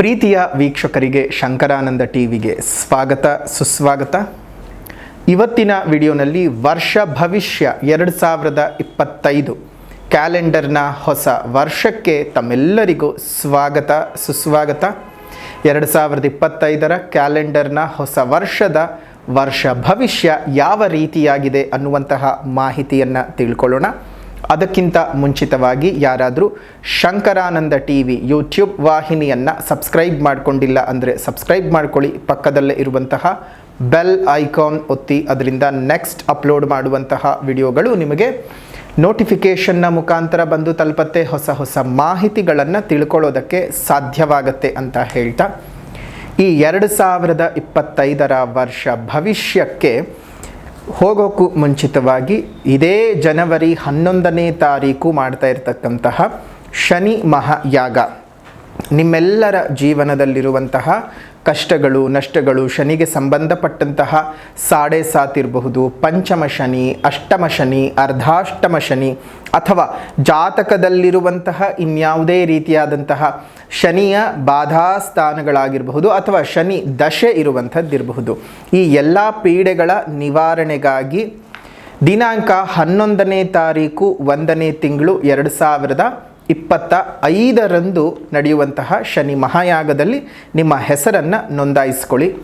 ಪ್ರೀತಿಯ ವೀಕ್ಷಕರಿಗೆ ಶಂಕರಾನಂದ ಟಿವಿಗೆ ಸ್ವಾಗತ, ಸುಸ್ವಾಗತ. ಇವತ್ತಿನ ವಿಡಿಯೋನಲ್ಲಿ ವರ್ಷ ಭವಿಷ್ಯ ಎರಡು ಸಾವಿರದ ಇಪ್ಪತ್ತೈದು. ಕ್ಯಾಲೆಂಡರ್ನ ಹೊಸ ವರ್ಷಕ್ಕೆ ತಮ್ಮೆಲ್ಲರಿಗೂ ಸ್ವಾಗತ, ಸುಸ್ವಾಗತ. ಎರಡು ಸಾವಿರದ ಇಪ್ಪತ್ತೈದರ ಕ್ಯಾಲೆಂಡರ್ನ ಹೊಸ ವರ್ಷದ ವರ್ಷ ಭವಿಷ್ಯ ಯಾವ ರೀತಿಯಾಗಿದೆ ಅನ್ನುವಂತಹ ಮಾಹಿತಿಯನ್ನು ತಿಳ್ಕೊಳ್ಳೋಣ. ಅದಕ್ಕಿಂತ ಮುಂಚಿತವಾಗಿ ಯಾರಾದರೂ ಶಂಕರಾನಂದ ಟಿ ವಿ ಯೂಟ್ಯೂಬ್ ವಾಹಿನಿಯನ್ನು ಸಬ್ಸ್ಕ್ರೈಬ್ ಮಾಡಿಕೊಂಡಿಲ್ಲ ಅಂದರೆ ಸಬ್ಸ್ಕ್ರೈಬ್ ಮಾಡ್ಕೊಳ್ಳಿ. ಪಕ್ಕದಲ್ಲೇ ಇರುವಂತಹ ಬೆಲ್ ಐಕಾನ್ ಒತ್ತಿ ಅದರಿಂದ ನೆಕ್ಸ್ಟ್ ಅಪ್ಲೋಡ್ ಮಾಡುವಂತಹ ವಿಡಿಯೋಗಳು ನಿಮಗೆ ನೋಟಿಫಿಕೇಷನ್ನ ಮುಖಾಂತರ ಬಂದು ತಲುಪತ್ತೆ. ಹೊಸ ಹೊಸ ಮಾಹಿತಿಗಳನ್ನು ತಿಳ್ಕೊಳ್ಳೋದಕ್ಕೆ ಸಾಧ್ಯವಾಗತ್ತೆ ಅಂತ ಹೇಳ್ತಾ. ಈ ಎರಡು ಸಾವಿರದ ಇಪ್ಪತ್ತೈದರ ವರ್ಷ ಭವಿಷ್ಯಕ್ಕೆ ಹೋಗೋಕ್ಕೂ ಮುಂಚಿತವಾಗಿ ಇದೇ ಜನವರಿ ಹನ್ನೊಂದನೇ ತಾರೀಕು ಮಾಡ್ತಾ ಇರತಕ್ಕಂತಹ ಶನಿ ಮಹಾಯಾಗ ನಿಮ್ಮೆಲ್ಲರ ಜೀವನದಲ್ಲಿರುವಂತಹ ಕಷ್ಟಗಳು, ನಷ್ಟಗಳು, ಶನಿಗೆ ಸಂಬಂಧಪಟ್ಟಂತಹ ಸಾಡೆ ಸಾತಿರಬಹುದು. ಪಂಚಮ ಶನಿ, ಅಷ್ಟಮ ಶನಿ, ಅರ್ಧಾಷ್ಟಮ ಶನಿ ಅಥವಾ ಜಾತಕದಲ್ಲಿರುವಂತಹ ಇನ್ಯಾವುದೇ ರೀತಿಯಾದಂತಹ ಶನಿಯ ಬಾಧಾಸ್ಥಾನಗಳಾಗಿರಬಹುದು ಅಥವಾ ಶನಿ ದಶೆ ಇರುವಂಥದ್ದಿರಬಹುದು. ಈ ಎಲ್ಲ ಪೀಡೆಗಳ ನಿವಾರಣೆಗಾಗಿ ದಿನಾಂಕ ಹನ್ನೊಂದನೇ ತಾರೀಕು ಒಂದನೇ ತಿಂಗಳು ಎರಡು ಸಾವಿರದ ಇಪ್ಪತ್ತ ಐದರಂದು ನಡೆಯುವಂತಹ ಶನಿ ಮಹಾಯಾಗದಲ್ಲಿ ನಿಮ್ಮ ಹೆಸರನ್ನು ನೋಂದಾಯಿಸ್ಕೊಳ್ಳಿ.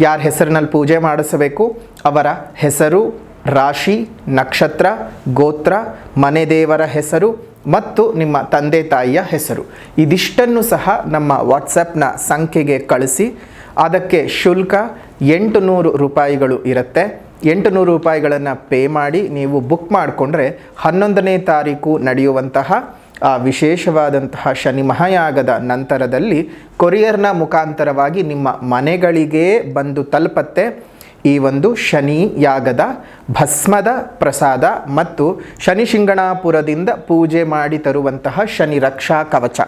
ಯಾರ ಹೆಸರಿನಲ್ಲಿ ಪೂಜೆ ಮಾಡಿಸಬೇಕು? ಅವರ ಹೆಸರು, ರಾಶಿ, ನಕ್ಷತ್ರ, ಗೋತ್ರ, ಮನೆ ದೇವರ ಹೆಸರು ಮತ್ತು ನಿಮ್ಮ ತಂದೆ ತಾಯಿಯ ಹೆಸರು. ಇದಿಷ್ಟನ್ನು ಸಹ ನಮ್ಮ ವಾಟ್ಸಪ್ನ ಸಂಖ್ಯೆಗೆ ಕಳಿಸಿ. ಅದಕ್ಕೆ ಶುಲ್ಕ ಎಂಟು ನೂರು ರೂಪಾಯಿಗಳು ಇರುತ್ತೆ. ಎಂಟು ನೂರು ರೂಪಾಯಿಗಳನ್ನು ಪೇ ಮಾಡಿ ನೀವು ಬುಕ್ ಮಾಡಿಕೊಂಡ್ರೆ ಹನ್ನೊಂದನೇ ತಾರೀಕು ನಡೆಯುವಂತಹ ಆ ವಿಶೇಷವಾದಂತಹ ಶನಿ ಮಹಾಯಾಗದ ನಂತರದಲ್ಲಿ ಕೊರಿಯರ್ನ ಮುಖಾಂತರವಾಗಿ ನಿಮ್ಮ ಮನೆಗಳಿಗೆ ಬಂದು ತಲುಪತ್ತೆ. ಈ ಒಂದು ಶನಿ ಯಾಗದ ಭಸ್ಮದ ಪ್ರಸಾದ ಮತ್ತು ಶನಿ ಶಿಂಗಣಾಪುರದಿಂದ ಪೂಜೆ ಮಾಡಿ ತರುವಂತಹ ಶನಿ ರಕ್ಷಾ ಕವಚ.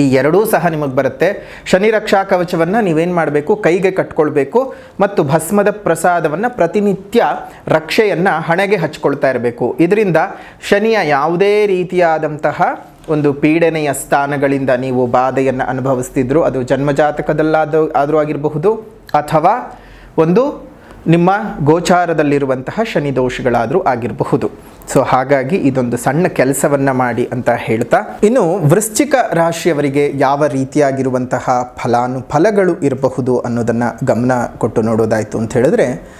ಈ ಎರಡೂ ಸಹ ನಿಮಗೆ ಬರುತ್ತೆ. ಶನಿ ರಕ್ಷಾ ಕವಚವನ್ನು ನೀವೇನು ಮಾಡಬೇಕು? ಕೈಗೆ ಕಟ್ಕೊಳ್ಬೇಕು ಮತ್ತು ಭಸ್ಮದ ಪ್ರಸಾದವನ್ನು ಪ್ರತಿನಿತ್ಯ ರಕ್ಷೆಯನ್ನು ಹಣೆಗೆ ಹಚ್ಕೊಳ್ತಾ ಇರಬೇಕು. ಇದರಿಂದ ಶನಿಯ ಯಾವುದೇ ರೀತಿಯಾದಂತಹ ಒಂದು ಪೀಡನೆಯ ಸ್ಥಾನಗಳಿಂದ ನೀವು ಬಾಧೆಯನ್ನು ಅನುಭವಿಸ್ತಿದ್ರು, ಅದು ಜನ್ಮಜಾತಕದಲ್ಲಾದ ಆದರೂ ಆಗಿರಬಹುದು ಅಥವಾ ಒಂದು ನಿಮ್ಮ ಗೋಚಾರದಲ್ಲಿರುವಂತಹ ಶನಿ ದೋಷಗಳಾದರೂ ಆಗಿರಬಹುದು. ಸೊ ಹಾಗಾಗಿ ಇದೊಂದು ಸಣ್ಣ ಕೆಲಸವನ್ನು ಮಾಡಿ ಅಂತ ಹೇಳ್ತಾ, ಇನ್ನು ವೃಶ್ಚಿಕ ರಾಶಿಯವರಿಗೆ ಯಾವ ರೀತಿಯಾಗಿರುವಂತಹ ಫಲಾನುಫಲಗಳು ಇರಬಹುದು ಅನ್ನೋದನ್ನು ಗಮನ ಕೊಟ್ಟು ನೋಡೋದಾಯಿತು ಅಂತ ಹೇಳಿದ್ರೆ,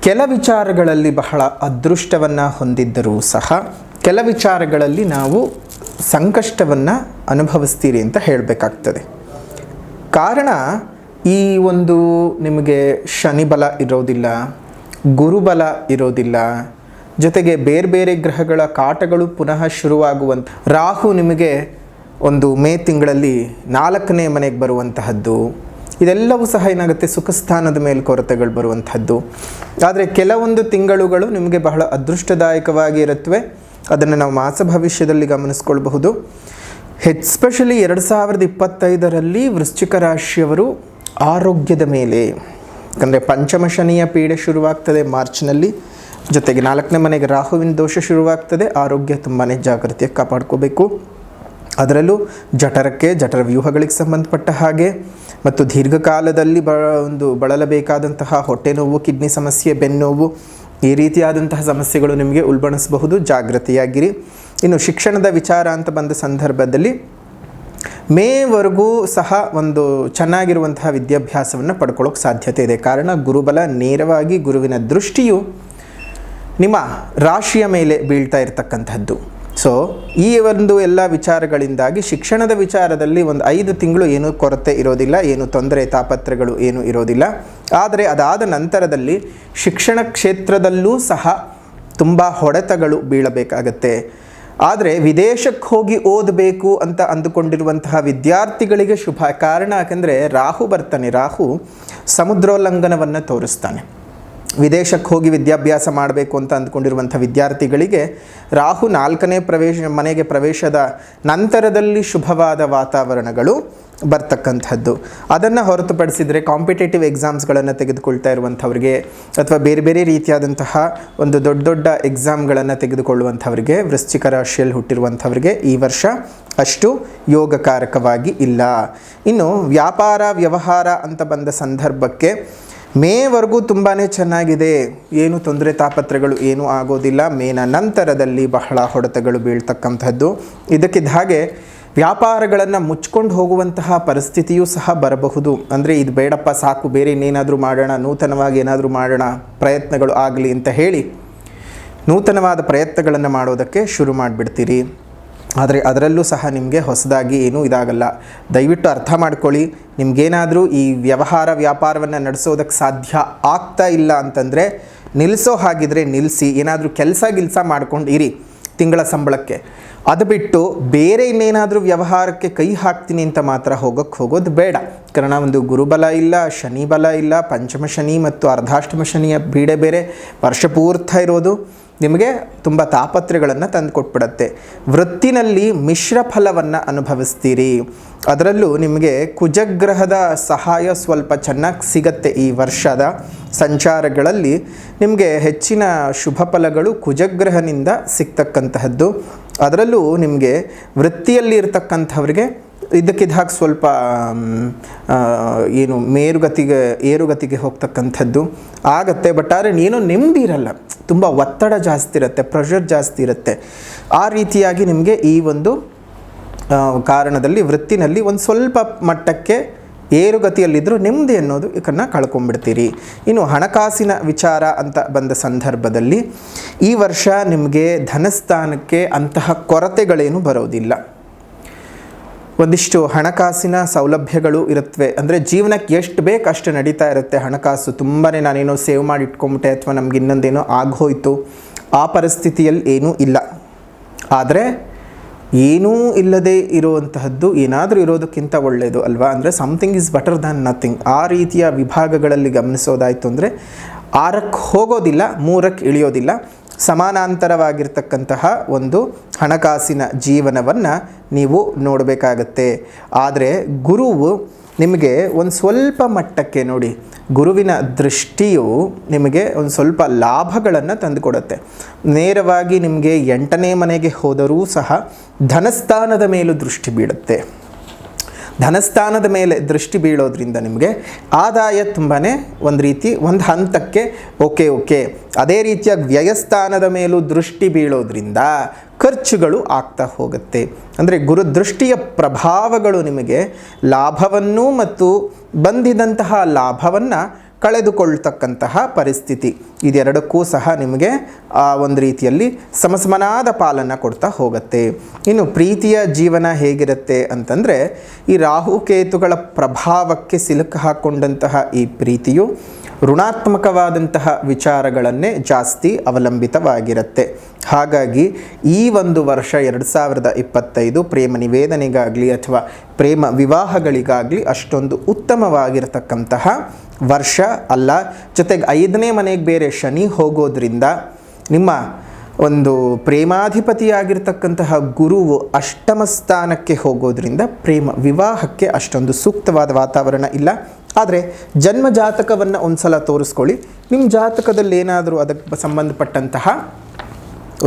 ಕೆಲ ವಿಚಾರಗಳಲ್ಲಿ ಬಹಳ ಅದೃಷ್ಟವನ್ನು ಹೊಂದಿದ್ದರೂ ಸಹ, ಕೆಲ ವಿಚಾರಗಳಲ್ಲಿ ನಾವು ಸಂಕಷ್ಟವನ್ನು ಅನುಭವಿಸ್ತೀರಿ ಅಂತ ಹೇಳಬೇಕಾಗ್ತದೆ. ಕಾರಣ ಈ ಒಂದು ನಿಮಗೆ ಶನಿಬಲ ಇರೋದಿಲ್ಲ ಗುರುಬಲ ಇರೋದಿಲ್ಲ, ಜೊತೆಗೆ ಬೇರೆ ಬೇರೆ ಗ್ರಹಗಳ ಕಾಟಗಳು ಪುನಃ ಶುರುವಾಗುವಂಥ ರಾಹು ನಿಮಗೆ ಒಂದು ಮೇ ತಿಂಗಳಲ್ಲಿ ನಾಲ್ಕನೇ ಮನೆಗೆ ಬರುವಂತಹದ್ದು. ಇದೆಲ್ಲವೂ ಸಹ ಏನಾಗುತ್ತೆ? ಸುಖಸ್ಥಾನದ ಮೇಲೆ ಕೊರತೆಗಳು ಬರುವಂಥದ್ದು ಆದರೆ ಕೆಲವೊಂದು ತಿಂಗಳುಗಳು ನಿಮಗೆ ಬಹಳ ಅದೃಷ್ಟದಾಯಕವಾಗಿ ಇರುತ್ತವೆ. ಅದನ್ನು ನಾವು ಮಾಸ ಭವಿಷ್ಯದಲ್ಲಿ ಗಮನಿಸ್ಕೊಳ್ಬಹುದು. ಎಸ್ಪೆಷಲಿ ಎರಡು ಸಾವಿರದ ಇಪ್ಪತ್ತೈದರಲ್ಲಿ ವೃಶ್ಚಿಕ ರಾಶಿಯವರು ಆರೋಗ್ಯದ ಮೇಲೆ, ಯಾಕಂದರೆ ಪಂಚಮ ಶನಿಯ ಪೀಡೆ ಶುರುವಾಗ್ತದೆ ಮಾರ್ಚ್ನಲ್ಲಿ, ಜೊತೆಗೆ ನಾಲ್ಕನೇ ಮನೆಗೆ ರಾಹುವಿನ ದೋಷ ಶುರುವಾಗ್ತದೆ, ಆರೋಗ್ಯ ತುಂಬಾ ಜಾಗೃತಿಯಾಗಿ ಕಾಪಾಡ್ಕೋಬೇಕು. ಅದರಲ್ಲೂ ಜಠರಕ್ಕೆ, ಜಠರ ವ್ಯೂಹಗಳಿಗೆ ಸಂಬಂಧಪಟ್ಟ ಹಾಗೆ, ಮತ್ತು ದೀರ್ಘಕಾಲದಲ್ಲಿ ಬ, ಒಂದು ಬಳಲಬೇಕಾದಂತಹ ಹೊಟ್ಟೆ ನೋವು, ಕಿಡ್ನಿ ಸಮಸ್ಯೆ ಬೆನ್ನೋವು ಈ ರೀತಿಯಾದಂತಹ ಸಮಸ್ಯೆಗಳು ನಿಮಗೆ ಉಲ್ಬಣಿಸಬಹುದು, ಜಾಗೃತಿಯಾಗಿರಿ. ಇನ್ನು ಶಿಕ್ಷಣದ ವಿಚಾರ ಅಂತ ಬಂದ ಸಂದರ್ಭದಲ್ಲಿ ಮೇವರೆಗೂ ಸಹ ಒಂದು ಚೆನ್ನಾಗಿರುವಂತಹ ವಿದ್ಯಾಭ್ಯಾಸವನ್ನು ಪಡ್ಕೊಳ್ಳೋಕೆ ಸಾಧ್ಯತೆ ಇದೆ. ಕಾರಣ ಗುರುಬಲ ನೇರವಾಗಿ ಗುರುವಿನ ದೃಷ್ಟಿಯು ನಿಮ್ಮ ರಾಶಿಯ ಮೇಲೆ ಬೀಳ್ತಾ ಇರತಕ್ಕಂಥದ್ದು. ಸೊ ಈ ಒಂದು ಎಲ್ಲ ವಿಚಾರಗಳಿಂದಾಗಿ ಶಿಕ್ಷಣದ ವಿಚಾರದಲ್ಲಿ ಒಂದು ಐದು ತಿಂಗಳು ಏನೂ ಕೊರತೆ ಇರೋದಿಲ್ಲ, ಏನು ತೊಂದರೆ, ತಾಪತ್ರಗಳು ಏನೂ ಇರೋದಿಲ್ಲ. ಆದರೆ ಅದಾದ ನಂತರದಲ್ಲಿ ಶಿಕ್ಷಣ ಕ್ಷೇತ್ರದಲ್ಲೂ ಸಹ ತುಂಬ ಹೊಡೆತಗಳು ಬೀಳಬೇಕಾಗತ್ತೆ. ಆದರೆ ವಿದೇಶಕ್ಕೆ ಹೋಗಿ ಓದಬೇಕು ಅಂತ ಅಂದುಕೊಂಡಿರುವಂತಹ ವಿದ್ಯಾರ್ಥಿಗಳಿಗೆ ಶುಭ ಕಾರಣ ಯಾಕೆಂದರೆ ರಾಹು ಬರ್ತಾನೆ. ರಾಹು ಸಮುದ್ರೋಲ್ಲಂಘನವನ್ನು ತೋರಿಸ್ತಾನೆ. ವಿದೇಶಕ್ಕೆ ಹೋಗಿ ವಿದ್ಯಾಭ್ಯಾಸ ಮಾಡಬೇಕು ಅಂತ ಅಂದ್ಕೊಂಡಿರುವಂಥ ವಿದ್ಯಾರ್ಥಿಗಳಿಗೆ ರಾಹು ನಾಲ್ಕನೇ ಪ್ರವೇಶ ಮನೆಗೆ ಪ್ರವೇಶದ ನಂತರದಲ್ಲಿ ಶುಭವಾದ ವಾತಾವರಣಗಳು ಬರ್ತಕ್ಕಂಥದ್ದು. ಅದನ್ನು ಹೊರತುಪಡಿಸಿದರೆ ಕಾಂಪಿಟೇಟಿವ್ ಎಕ್ಸಾಮ್ಸ್ಗಳನ್ನು ತೆಗೆದುಕೊಳ್ತಾ ಇರುವಂಥವ್ರಿಗೆ ಅಥವಾ ಬೇರೆ ಬೇರೆ ರೀತಿಯಾದಂತಹ ಒಂದು ದೊಡ್ಡ ದೊಡ್ಡ ಎಕ್ಸಾಮ್ಗಳನ್ನು ತೆಗೆದುಕೊಳ್ಳುವಂಥವ್ರಿಗೆ, ವೃಶ್ಚಿಕ ರಾಶಿಯಲ್ಲಿ ಹುಟ್ಟಿರುವಂಥವ್ರಿಗೆ ಈ ವರ್ಷ ಅಷ್ಟು ಯೋಗಕಾರಕವಾಗಿ ಇಲ್ಲ. ಇನ್ನು ವ್ಯಾಪಾರ, ವ್ಯವಹಾರ ಅಂತ ಬಂದ ಸಂದರ್ಭಕ್ಕೆ ಮೇವರೆಗೂ ತುಂಬಾ ಚೆನ್ನಾಗಿದೆ. ಏನು ತೊಂದರೆ ತಾಪತ್ರಗಳು ಏನೂ ಆಗೋದಿಲ್ಲ. ಮೇನ ನಂತರದಲ್ಲಿ ಬಹಳ ಹೊಡೆತಗಳು ಬೀಳ್ತಕ್ಕಂಥದ್ದು. ಇದಕ್ಕಿದ್ದ ಹಾಗೆ ವ್ಯಾಪಾರಗಳನ್ನು ಮುಚ್ಕೊಂಡು ಹೋಗುವಂತಹ ಪರಿಸ್ಥಿತಿಯೂ ಸಹ ಬರಬಹುದು. ಅಂದರೆ ಇದು ಬೇಡಪ್ಪ, ಸಾಕು, ಬೇರೆ ಇನ್ನೇನಾದರೂ ಮಾಡೋಣ, ನೂತನವಾಗಿ ಏನಾದರೂ ಮಾಡೋಣ, ಪ್ರಯತ್ನಗಳು ಆಗಲಿ ಅಂತ ಹೇಳಿ ನೂತನವಾದ ಪ್ರಯತ್ನಗಳನ್ನು ಮಾಡೋದಕ್ಕೆ ಶುರು ಮಾಡಿಬಿಡ್ತೀರಿ. ಆದರೆ ಅದರಲ್ಲೂ ಸಹ ನಿಮಗೆ ಹೊಸದಾಗಿ ಏನೂ ಇದಾಗಲ್ಲ. ದಯವಿಟ್ಟು ಅರ್ಥ ಮಾಡ್ಕೊಳ್ಳಿ. ನಿಮಗೇನಾದರೂ ಈ ವ್ಯವಹಾರ ವ್ಯಾಪಾರವನ್ನು ನಡೆಸೋದಕ್ಕೆ ಸಾಧ್ಯ ಆಗ್ತಾ ಇಲ್ಲ ಅಂತಂದರೆ ನಿಲ್ಲಿಸೋ ಹಾಗಿದ್ರೆ ನಿಲ್ಲಿಸಿ ಏನಾದರೂ ಕೆಲಸ ಗಿಲ್ಸ ಮಾಡ್ಕೊಂಡು ಇರಿ ತಿಂಗಳ ಸಂಬಳಕ್ಕೆ. ಅದು ಬಿಟ್ಟು ಬೇರೆ ಇನ್ನೇನಾದರೂ ವ್ಯವಹಾರಕ್ಕೆ ಕೈ ಹಾಕ್ತೀನಿ ಅಂತ ಮಾತ್ರ ಹೋಗೋಕ್ಕೆ ಹೋಗೋದು ಬೇಡ. ಕಾರಣ ಒಂದು ಗುರುಬಲ ಇಲ್ಲ, ಶನಿ ಬಲ ಇಲ್ಲ, ಪಂಚಮ ಶನಿ ಮತ್ತು ಅರ್ಧಾಷ್ಟಮ ಶನಿಯ ಬೀಡೆ ಬೇರೆ. ವರ್ಷಪೂರ್ತ ಇರೋದು. ನಿಮಗೆ ತುಂಬ ತಾಪತ್ರೆಗಳನ್ನು ತಂದು ಕೊಟ್ಬಿಡತ್ತೆ. ವೃತ್ತಿನಲ್ಲಿ ಮಿಶ್ರ ಫಲವನ್ನು ಅನುಭವಿಸ್ತೀರಿ. ಅದರಲ್ಲೂ ನಿಮಗೆ ಕುಜಗ್ರಹದ ಸಹಾಯ ಸ್ವಲ್ಪ ಚೆನ್ನಾಗಿ ಸಿಗತ್ತೆ ಈ ವರ್ಷದ ಸಂಚಾರಗಳಲ್ಲಿ. ನಿಮಗೆ ಹೆಚ್ಚಿನ ಶುಭ ಫಲಗಳು ಕುಜಗ್ರಹನಿಂದ ಸಿಗ್ತಕ್ಕಂತಹದ್ದು. ಅದರಲ್ಲೂ ನಿಮಗೆ ವೃತ್ತಿಯಲ್ಲಿ ಇರ್ತಕ್ಕಂಥವ್ರಿಗೆ ಇದಕ್ಕಿದ್ದಾಗ ಸ್ವಲ್ಪ ಏನು ಮೇರುಗತಿಗೆ, ಏರುಗತಿಗೆ ಹೋಗ್ತಕ್ಕಂಥದ್ದು ಆಗತ್ತೆ. ಬಟ್ ಆದರೆ ನೀನು ನೆಮ್ಮದಿ ಇರಲ್ಲ ತುಂಬ ಒತ್ತಡ ಜಾಸ್ತಿ ಇರುತ್ತೆ ಪ್ರೆಷರ್ ಜಾಸ್ತಿ ಇರುತ್ತೆ. ಆ ರೀತಿಯಾಗಿ ನಿಮಗೆ ಈ ಒಂದು ಕಾರಣದಲ್ಲಿ ವೃತ್ತಿನಲ್ಲಿ ಒಂದು ಸ್ವಲ್ಪ ಮಟ್ಟಕ್ಕೆ ಏರುಗತಿಯಲ್ಲಿದ್ದರೂ ನೆಮ್ಮದಿ ಅನ್ನೋದು ಇದನ್ನು ಕಳ್ಕೊಂಡ್ಬಿಡ್ತೀರಿ. ಇನ್ನು ಹಣಕಾಸಿನ ವಿಚಾರ ಅಂತ ಬಂದ ಸಂದರ್ಭದಲ್ಲಿ ಈ ವರ್ಷ ನಿಮಗೆ ಧನಸ್ಥಾನಕ್ಕೆ ಅಂತಹ ಕೊರತೆಗಳೇನು ಬರೋದಿಲ್ಲ. ಒಂದಿಷ್ಟು ಹಣಕಾಸಿನ ಸೌಲಭ್ಯಗಳು ಇರುತ್ತವೆ. ಅಂದರೆ ಜೀವನಕ್ಕೆ ಎಷ್ಟು ಬೇಕು ಅಷ್ಟು ನಡೀತಾ ಇರುತ್ತೆ ಹಣಕಾಸು. ತುಂಬಾ ನಾನೇನೋ ಸೇವ್ ಮಾಡಿ ಇಟ್ಕೊಂಬಿಟ್ಟೆ ಅಥವಾ ನಮ್ಗೆ ಇನ್ನೊಂದೇನೋ ಆಗೋಯ್ತು. ಆ ಪರಿಸ್ಥಿತಿಯಲ್ಲಿ ಏನೂ ಇಲ್ಲ. ಆದರೆ ಏನೂ ಇಲ್ಲದೆ ಇರುವಂತಹದ್ದು ಏನಾದರೂ ಇರೋದಕ್ಕಿಂತ ಒಳ್ಳೆಯದು ಅಲ್ವಾ? ಅಂದರೆ something is better than nothing ಆ ರೀತಿಯ ವಿಭಾಗಗಳಲ್ಲಿ ಗಮನಿಸೋದಾಯಿತು ಅಂದರೆ ಆರಕ್ಕೆ ಹೋಗೋದಿಲ್ಲ, ಮೂರಕ್ಕೆ ಇಳಿಯೋದಿಲ್ಲ. ಸಮಾನಾಂತರವಾಗಿರ್ತಕ್ಕಂತಹ ಒಂದು ಹಣಕಾಸಿನ ಜೀವನವನ್ನು ನೀವು ನೋಡಬೇಕಾಗತ್ತೆ. ಆದರೆ ಗುರುವು ನಿಮಗೆ ಒಂದು ಸ್ವಲ್ಪ ಮಟ್ಟಕ್ಕೆ ನೋಡಿ, ಗುರುವಿನ ದೃಷ್ಟಿಯು ನಿಮಗೆ ಒಂದು ಸ್ವಲ್ಪ ಲಾಭಗಳನ್ನು ತಂದುಕೊಡುತ್ತೆ. ನೇರವಾಗಿ ನಿಮಗೆ ಎಂಟನೇ ಮನೆಗೆ ಹೋದರೂ ಸಹ ಧನಸ್ಥಾನದ ಮೇಲೂ ದೃಷ್ಟಿ ಬೀಳುತ್ತೆ. ಧನಸ್ಥಾನದ ಮೇಲೆ ದೃಷ್ಟಿ ಬೀಳೋದ್ರಿಂದ ನಿಮಗೆ ಆದಾಯ ತುಂಬಾ ಒಂದು ರೀತಿ, ಒಂದು ಹಂತಕ್ಕೆ ಓಕೆ ಓಕೆ. ಅದೇ ರೀತಿಯ ವ್ಯಯಸ್ಥಾನದ ಮೇಲೂ ದೃಷ್ಟಿ ಬೀಳೋದ್ರಿಂದ ಖರ್ಚುಗಳು ಆಗ್ತಾ ಹೋಗುತ್ತೆ. ಅಂದರೆ ಗುರುದೃಷ್ಟಿಯ ಪ್ರಭಾವಗಳು ನಿಮಗೆ ಲಾಭವನ್ನು ಮತ್ತು ಬಂದಿದಂತಹ ಲಾಭವನ್ನು ಕಳೆದುಕೊಳ್ತಕ್ಕಂತಹ ಪರಿಸ್ಥಿತಿ. ಇದೆರಡಕ್ಕೂ ಸಹ ನಿಮಗೆ ಆ ಒಂದು ರೀತಿಯಲ್ಲಿ ಸಮಸಮನಾದ ಪಾಲನ್ನು ಕೊಡ್ತಾ ಹೋಗುತ್ತೆ. ಇನ್ನು ಪ್ರೀತಿಯ ಜೀವನ ಹೇಗಿರುತ್ತೆ ಅಂತಂದರೆ ಈ ರಾಹುಕೇತುಗಳ ಪ್ರಭಾವಕ್ಕೆ ಸಿಲುಕು ಹಾಕ್ಕೊಂಡಂತಹ ಈ ಪ್ರೀತಿಯು ಋಣಾತ್ಮಕವಾದಂತಹ ವಿಚಾರಗಳನ್ನೇ ಜಾಸ್ತಿ ಅವಲಂಬಿತವಾಗಿರುತ್ತೆ. ಹಾಗಾಗಿ ಈ ಒಂದು ವರ್ಷ ಎರಡು ಸಾವಿರದ ಇಪ್ಪತ್ತೈದು ಪ್ರೇಮ ನಿವೇದನೆಗಾಗಲಿ ಅಥವಾ ಪ್ರೇಮ ವಿವಾಹಗಳಿಗಾಗಲಿ ಅಷ್ಟೊಂದು ಉತ್ತಮವಾಗಿರತಕ್ಕಂತಹ ವರ್ಷ ಅಲ್ಲ. ಜೊತೆಗೆ ಐದನೇ ಮನೆಗೆ ಬೇರೆ ಶನಿ ಹೋಗೋದ್ರಿಂದ ನಿಮ್ಮ ಒಂದು ಪ್ರೇಮಾಧಿಪತಿಯಾಗಿರ್ತಕ್ಕಂತಹ ಗುರುವು ಅಷ್ಟಮ ಸ್ಥಾನಕ್ಕೆ ಹೋಗೋದ್ರಿಂದ ಪ್ರೇಮ ವಿವಾಹಕ್ಕೆ ಅಷ್ಟೊಂದು ಸೂಕ್ತವಾದ ವಾತಾವರಣ ಇಲ್ಲ. ಆದರೆ ಜನ್ಮ ಜಾತಕವನ್ನು ಒಂದ್ಸಲ ತೋರಿಸ್ಕೊಳ್ಳಿ. ನಿಮ್ಮ ಜಾತಕದಲ್ಲಿ ಏನಾದರೂ ಅದಕ್ಕೆ ಸಂಬಂಧಪಟ್ಟಂತಹ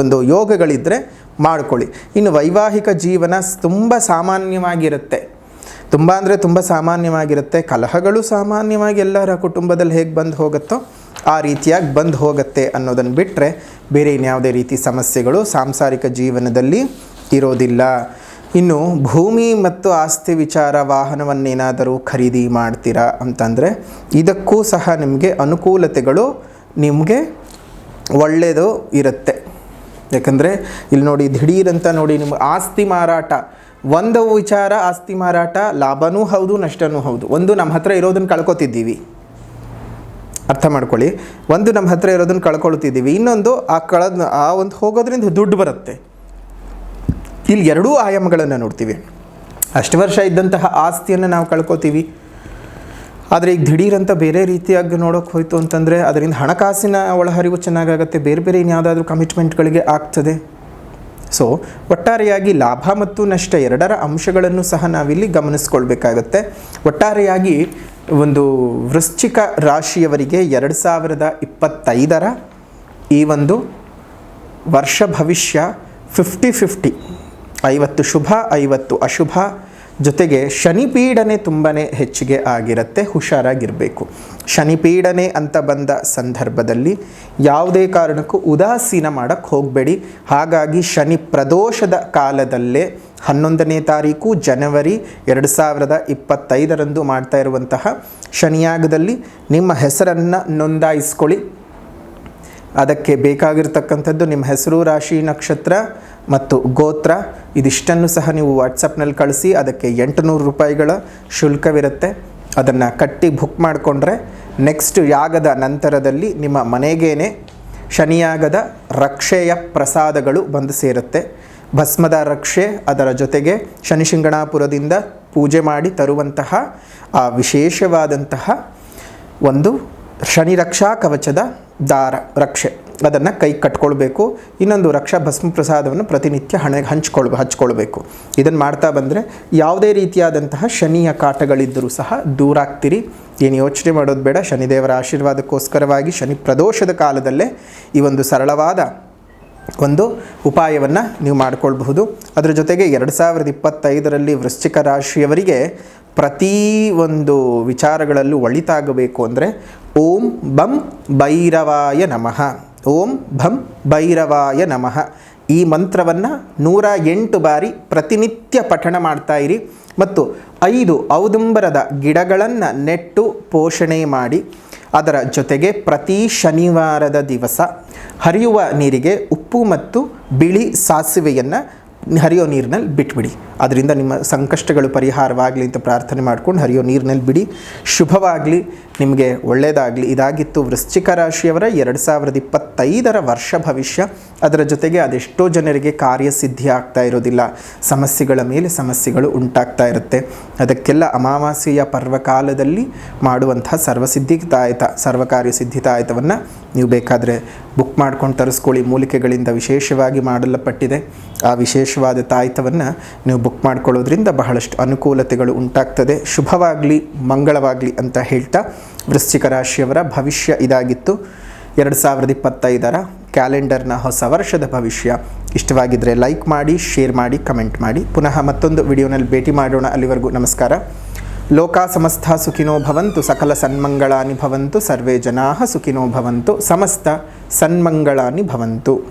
ಒಂದು ಯೋಗಗಳಿದ್ದರೆ ಮಾಡ್ಕೊಳ್ಳಿ. ಇನ್ನು ವೈವಾಹಿಕ ಜೀವನ ತುಂಬ ಸಾಮಾನ್ಯವಾಗಿರುತ್ತೆ. ತುಂಬ ಅಂದರೆ ತುಂಬ ಸಾಮಾನ್ಯವಾಗಿರುತ್ತೆ. ಕಲಹಗಳು ಸಾಮಾನ್ಯವಾಗಿ ಎಲ್ಲರ ಕುಟುಂಬದಲ್ಲಿ ಹೇಗೆ ಬಂದು ಹೋಗುತ್ತೋ ಆ ರೀತಿಯಾಗಿ ಬಂದು ಹೋಗುತ್ತೆ ಅನ್ನೋದನ್ನು ಬಿಟ್ಟರೆ ಬೇರೆ ಇನ್ಯಾವುದೇ ರೀತಿ ಸಮಸ್ಯೆಗಳು ಸಾಂಸಾರಿಕ ಜೀವನದಲ್ಲಿ ಇರೋದಿಲ್ಲ. ಇನ್ನು ಭೂಮಿ ಮತ್ತು ಆಸ್ತಿ ವಿಚಾರ ವಾಹನವನ್ನೇನಾದರೂ ಖರೀದಿ ಮಾಡ್ತೀರಾ ಅಂತಂದರೆ ಇದಕ್ಕೂ ಸಹ ನಿಮಗೆ ಅನುಕೂಲತೆಗಳು ನಿಮಗೆ ಒಳ್ಳೆಯದು ಇರುತ್ತೆ. ಯಾಕಂದರೆ ಇಲ್ಲಿ ನೋಡಿ ದಿಢೀರಂತ ನೋಡಿ ನಿಮ್ಮ ಆಸ್ತಿ ಮಾರಾಟ ಒಂದು ವಿಚಾರ ಆಸ್ತಿ ಮಾರಾಟ, ಲಾಭನೂ ಹೌದು, ನಷ್ಟನೂ ಹೌದು. ಒಂದು ನಮ್ಮ ಹತ್ರ ಇರೋದನ್ನು ಕಳ್ಕೊತಿದ್ದೀವಿ. ಅರ್ಥ ಮಾಡ್ಕೊಳ್ಳಿ. ಒಂದು ನಮ್ಮ ಹತ್ರ ಇರೋದನ್ನು ಕಳ್ಕೊಳ್ತಿದ್ದೀವಿ. ಇನ್ನೊಂದು ಆ ಕಳೆದ ಆ ಒಂದು ಹೋಗೋದ್ರಿಂದ ದುಡ್ಡು ಬರುತ್ತೆ. ಇಲ್ಲಿ ಎರಡೂ ಆಯಾಮಗಳನ್ನು ನೋಡ್ತೀವಿ. ಅಷ್ಟು ವರ್ಷ ಇದ್ದಂತಹ ಆಸ್ತಿಯನ್ನು ನಾವು ಕಳ್ಕೊತೀವಿ. ಆದರೆ ಈಗ ದಿಢೀರಂತ ಬೇರೆ ರೀತಿಯಾಗಿ ನೋಡೋಕೆ ಹೋಯಿತು ಅಂತಂದರೆ ಅದರಿಂದ ಹಣಕಾಸಿನ ಒಳಹರಿವು ಚೆನ್ನಾಗಾಗುತ್ತೆ, ಬೇರೆ ಬೇರೆ ಇನ್ಯಾವುದಾದ್ರೂ ಕಮಿಟ್ಮೆಂಟ್ಗಳಿಗೆ ಆಗ್ತದೆ. ಸೊ ಒಟ್ಟಾರೆಯಾಗಿ ಲಾಭ ಮತ್ತು ನಷ್ಟ ಎರಡರ ಅಂಶಗಳನ್ನು ಸಹ ನಾವಿಲ್ಲಿ ಗಮನಿಸ್ಕೊಳ್ಬೇಕಾಗತ್ತೆ. ಒಟ್ಟಾರೆಯಾಗಿ ಒಂದು ವೃಶ್ಚಿಕ ರಾಶಿಯವರಿಗೆ ಎರಡು ಸಾವಿರದ ಇಪ್ಪತ್ತೈದರ ಈ ಒಂದು ವರ್ಷ ಭವಿಷ್ಯ ಫಿಫ್ಟಿ ಫಿಫ್ಟಿ ಐವತ್ತು ಶುಭ, ಐವತ್ತು ಅಶುಭ. ಜೊತೆಗೆ ಶನಿಪೀಡನೆ ತುಂಬಾ ಹೆಚ್ಚಿಗೆ ಆಗಿರುತ್ತೆ, ಹುಷಾರಾಗಿರಬೇಕು. ಶನಿಪೀಡನೆ ಅಂತ ಬಂದ ಸಂದರ್ಭದಲ್ಲಿ ಯಾವುದೇ ಕಾರಣಕ್ಕೂ ಉದಾಸೀನ ಮಾಡೋಕ್ಕೆ ಹೋಗಬೇಡಿ. ಹಾಗಾಗಿ ಶನಿ ಪ್ರದೋಷದ ಕಾಲದಲ್ಲೇ ಹನ್ನೊಂದನೇ ತಾರೀಕು, ಜನವರಿ ಎರಡು ಸಾವಿರದ ಇಪ್ಪತ್ತೈದರಂದು ಮಾಡ್ತಾ ಇರುವಂತಹ ಶನಿಯಾಗದಲ್ಲಿ ನಿಮ್ಮ ಹೆಸರನ್ನು ನೋಂದಾಯಿಸ್ಕೊಳ್ಳಿ. ಅದಕ್ಕೆ ಬೇಕಾಗಿರ್ತಕ್ಕಂಥದ್ದು ನಿಮ್ಮ ಹೆಸರು, ರಾಶಿ, ನಕ್ಷತ್ರ ಮತ್ತು ಗೋತ್ರ, ಇದಿಷ್ಟನ್ನು ಸಹ ನೀವು ವಾಟ್ಸಪ್ನಲ್ಲಿ ಕಳಿಸಿ, ಅದಕ್ಕೆ ಎಂಟುನೂರು ರೂಪಾಯಿಗಳ ಶುಲ್ಕವಿರುತ್ತೆ. ಅದನ್ನು ಕಟ್ಟಿ ಬುಕ್ ಮಾಡಿಕೊಂಡ್ರೆ ನೆಕ್ಸ್ಟ್ ಯಾಗದ ನಂತರದಲ್ಲಿ ನಿಮ್ಮ ಮನೆಗೇನೆ ಶನಿಯಾಗದ ರಕ್ಷೆಯ ಪ್ರಸಾದಗಳು ಬಂದು ಸೇರುತ್ತೆ. ಭಸ್ಮದ ರಕ್ಷೆ, ಅದರ ಜೊತೆಗೆ ಶನಿಶಿಂಗಣಾಪುರದಿಂದ ಪೂಜೆ ಮಾಡಿ ತರುವಂತಹ ಆ ವಿಶೇಷವಾದಂತಹ ಒಂದು ಶನಿ ರಕ್ಷಾ ಕವಚದ ದಾರ, ರಕ್ಷೆ. ಅದನ್ನು ಕೈ ಕಟ್ಕೊಳ್ಬೇಕು. ಇನ್ನೊಂದು ರಕ್ಷಾ ಭಸ್ಮ ಪ್ರಸಾದವನ್ನು ಪ್ರತಿನಿತ್ಯ ಹಣೆಗೆ ಹಂಚ್ಕೊಳ್, ಹಚ್ಕೊಳ್ಬೇಕು. ಇದನ್ನು ಮಾಡ್ತಾ ಬಂದರೆ ಯಾವುದೇ ರೀತಿಯಾದಂತಹ ಶನಿಯ ಕಾಟಗಳಿದ್ದರೂ ಸಹ ದೂರ ಆಗ್ತೀರಿ. ಏನು ಯೋಚನೆ ಮಾಡೋದು ಬೇಡ. ಶನಿದೇವರ ಆಶೀರ್ವಾದಕ್ಕೋಸ್ಕರವಾಗಿ ಶನಿ ಪ್ರದೋಷದ ಕಾಲದಲ್ಲೇ ಈ ಒಂದು ಸರಳವಾದ ಒಂದು ಉಪಾಯವನ್ನು ನೀವು ಮಾಡಿಕೊಳ್ಬಹುದು. ಅದರ ಜೊತೆಗೆ ಎರಡು ಸಾವಿರದ ಇಪ್ಪತ್ತೈದರಲ್ಲಿ ವೃಶ್ಚಿಕ ರಾಶಿಯವರಿಗೆ ಪ್ರತಿ ಒಂದು ವಿಚಾರಗಳಲ್ಲೂ ಒಳಿತಾಗಬೇಕು ಅಂದರೆ ಓಂ ಬಂ ಭೈರವಾಯ ನಮಃ. ಓಂ ಭಂ ಭೈರವಾಯ ನಮಃ. ಈ ಮಂತ್ರವನ್ನು ನೂರ ಎಂಟು ಬಾರಿ ಪ್ರತಿನಿತ್ಯ ಪಠಣ ಮಾಡ್ತಾ ಇರಿ. ಮತ್ತು ಐದು ಔದುಂಬರದ ಗಿಡಗಳನ್ನು ನೆಟ್ಟು ಪೋಷಣೆ ಮಾಡಿ. ಅದರ ಜೊತೆಗೆ ಪ್ರತಿ ಶನಿವಾರದ ದಿವಸ ಹರಿಯುವ ನೀರಿಗೆ ಉಪ್ಪು ಮತ್ತು ಬಿಳಿ ಸಾಸಿವೆಯನ್ನು ಹರಿಯೋ ನೀರಿನಲ್ಲಿ ಬಿಟ್ಬಿಡಿ. ಅದರಿಂದ ನಿಮ್ಮ ಸಂಕಷ್ಟಗಳು ಪರಿಹಾರವಾಗಲಿ ಅಂತ ಪ್ರಾರ್ಥನೆ ಮಾಡ್ಕೊಂಡು ಹರಿಯೋ ನೀರಿನಲ್ಲಿ ಬಿಡಿ. ಶುಭವಾಗಲಿ, ನಿಮಗೆ ಒಳ್ಳೆಯದಾಗಲಿ ಇದಾಗಿತ್ತು ವೃಶ್ಚಿಕ ರಾಶಿಯವರ ಎರಡು ಸಾವಿರದ ಇಪ್ಪತ್ತೈದರ ವರ್ಷ ಭವಿಷ್ಯ. ಅದರ ಜೊತೆಗೆ ಅದೆಷ್ಟೋ ಜನರಿಗೆ ಕಾರ್ಯಸಿದ್ಧಿ ಆಗ್ತಾ ಇರೋದಿಲ್ಲ. ಸಮಸ್ಯೆಗಳ ಮೇಲೆ ಸಮಸ್ಯೆಗಳು ಉಂಟಾಗ್ತಾ ಇರುತ್ತೆ. ಅದಕ್ಕೆಲ್ಲ ಅಮಾವಾಸ್ಯೆಯ ಪರ್ವಕಾಲದಲ್ಲಿ ಮಾಡುವಂತಹ ಸರ್ವಸಿದ್ಧಿ ತಾಯತ ಸರ್ವಕಾರ್ಯ ಸಿದ್ಧಿ ತಾಯತವನ್ನು ನೀವು ಬೇಕಾದರೆ ಬುಕ್ ಮಾಡ್ಕೊಂಡು ತರಿಸ್ಕೊಳ್ಳಿ. ಮೂಲಿಕೆಗಳಿಂದ ವಿಶೇಷವಾಗಿ ಮಾಡಲ್ಪಟ್ಟಿದೆ. ಆ ವಿಶೇಷವಾದ ತಾಯ್ತವನ್ನು ನೀವು ಬುಕ್ ಮಾಡ್ಕೊಳ್ಳೋದ್ರಿಂದ ಬಹಳಷ್ಟು ಅನುಕೂಲತೆಗಳು ಉಂಟಾಗ್ತದೆ. ಶುಭವಾಗಲಿ, ಮಂಗಳವಾಗಲಿ ಅಂತ ಹೇಳ್ತಾ ವೃಶ್ಚಿಕ ರಾಶಿಯವರ ಭವಿಷ್ಯ ಇದಾಗಿತ್ತು. ಎರಡು ಸಾವಿರದ ಇಪ್ಪತ್ತೈದರ ಕ್ಯಾಲೆಂಡರ್ನ ಹೊಸ ವರ್ಷದ ಭವಿಷ್ಯ. ಇಷ್ಟವಾಗಿದ್ದರೆ ಲೈಕ್ ಮಾಡಿ, ಶೇರ್ ಮಾಡಿ, ಕಮೆಂಟ್ ಮಾಡಿ. ಪುನಃ ಮತ್ತೊಂದು ವಿಡಿಯೋನಲ್ಲಿ ಭೇಟಿ ಮಾಡೋಣ. ಅಲ್ಲಿವರೆಗೂ ನಮಸ್ಕಾರ. ಲೋಕಾ ಸಮಸ್ತ ಸುಖಿನೋ ಭವಂತು. ಸಕಲ ಸನ್ಮಂಗಳಾನಿ ಭವಂತು. ಸರ್ವೇ ಜನಾ ಸುಖಿನೋ ಭವಂತು. ಸಮಸ್ತ ಸನ್ಮಂಗಳಾನಿ ಭವಂತು.